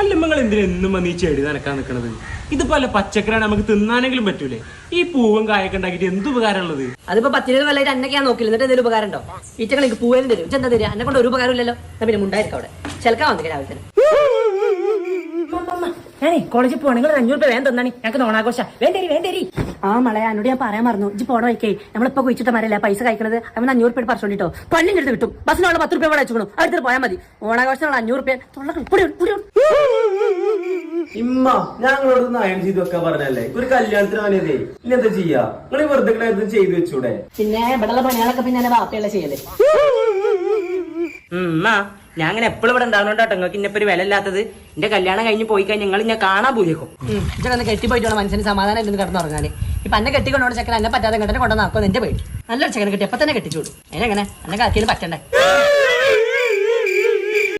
അല്ലമ്മങ്ങൾ എന്തിനാ എന്നും വന്ന് ഈ ചെടി നനക്കാൻ നിൽക്കണത് ഇതിപ്പോ അല്ല പച്ചക്കറിയാണ് നമുക്ക് തിന്നാനെങ്കിലും പറ്റൂലേ. ഈ പൂവും കായൊക്കെ ഉണ്ടാക്കിയിട്ട് എന്ത് ഉപകാരമുള്ളത്? അതിപ്പോ പത്തിരി നല്ലതായിട്ട് അന്നൊക്കെയാ നോക്കില്ല എന്നിട്ട് എന്തെങ്കിലും ഉപകാരം ഉണ്ടോ ഈറ്റകൾ എനിക്ക് പൂവേലും തരും. ഇതെന്താ തരിക? എന്നെ കൊണ്ട് ഒരു ഉപകാരം ഇല്ലല്ലോ പിന്നെ മുണ്ടായിരിക്കും അവിടെ. ചിലക്കാൻ വന്നിട്ട് രാവിലെ തന്നെ. ഞാനേ കോളേജിൽ പോകണെങ്കിൽ നിങ്ങൾ അഞ്ഞൂറ് രൂപ വേഗം തന്നാണ്. ഞങ്ങൾക്ക് ഓണാഘോഷ. വേണ്ടേരി വേണ്ടേരി ആ മളയ എന്നോട് ഞാൻ പറയാൻ മറന്നു. ഇജ്ജ് പോണ വയ്ക്കേ നമ്മളിപ്പോ കുഴിച്ചിട്ട് മരല്ല പൈസ കഴിക്കണത്? അവൻ അഞ്ഞൂറ് രൂപ പറിച്ചോണ്ടിട്ടോ. പള്ളിന്റെ അടുത്ത് കിട്ടും ബസ്സിനുള്ള പത്ത് രൂപ അയച്ചു അടുത്ത് പോയാൽ മതി. ഓണാഘോഷത്തിനുള്ള അഞ്ഞൂറ് രൂപ ഇമ്മ ഞങ്ങളോട് നയം ചെയ്ത് വെക്കാൻ പറഞ്ഞല്ലേ? ഒരു കല്യാണത്തിന് വന്നതേ ഇനി എന്താ ചെയ്യാ? നിങ്ങൾ വെറുതെ ചെയ്തു വെച്ചൂടെ? പിന്നെ ഇവിടെയുള്ള പണികളൊക്കെ പിന്നെ എന്നെ ചെയ്യല്ലേ ചെയ്യൽ? ഉമ്മ ഞാൻ അങ്ങനെ എപ്പോഴും ഇവിടെ ഉണ്ടാവുന്നോട്ടോ നിങ്ങൾക്ക് ഇന്നിപ്പോ ഒരു വില ഇല്ലാത്തത്. എന്റെ കല്യാണം കഴിഞ്ഞ് പോയി കഴിഞ്ഞാൽ നിങ്ങൾ ഞാൻ കാണാൻ പോയേക്കും കെട്ടിപ്പോയിട്ടുള്ള മനുഷ്യന് സമാധാനം ഇല്ലെന്ന് കിടന്നുറങ്ങാന്. ഇപ്പൊ എന്നെ കെട്ടിക്കൊണ്ടോ ചെക്കൻ എന്നെ പറ്റാതെ കണ്ടെ കൊണ്ടുവന്നാക്കോ എന്റെ പേടി. നല്ലൊരു ചെക്കനെ കെട്ടി എപ്പൊ തന്നെ കെട്ടിച്ചോളൂ അതിനെങ്ങനെ എന്നെ കാക്കിയിൽ പറ്റണ്ടേ?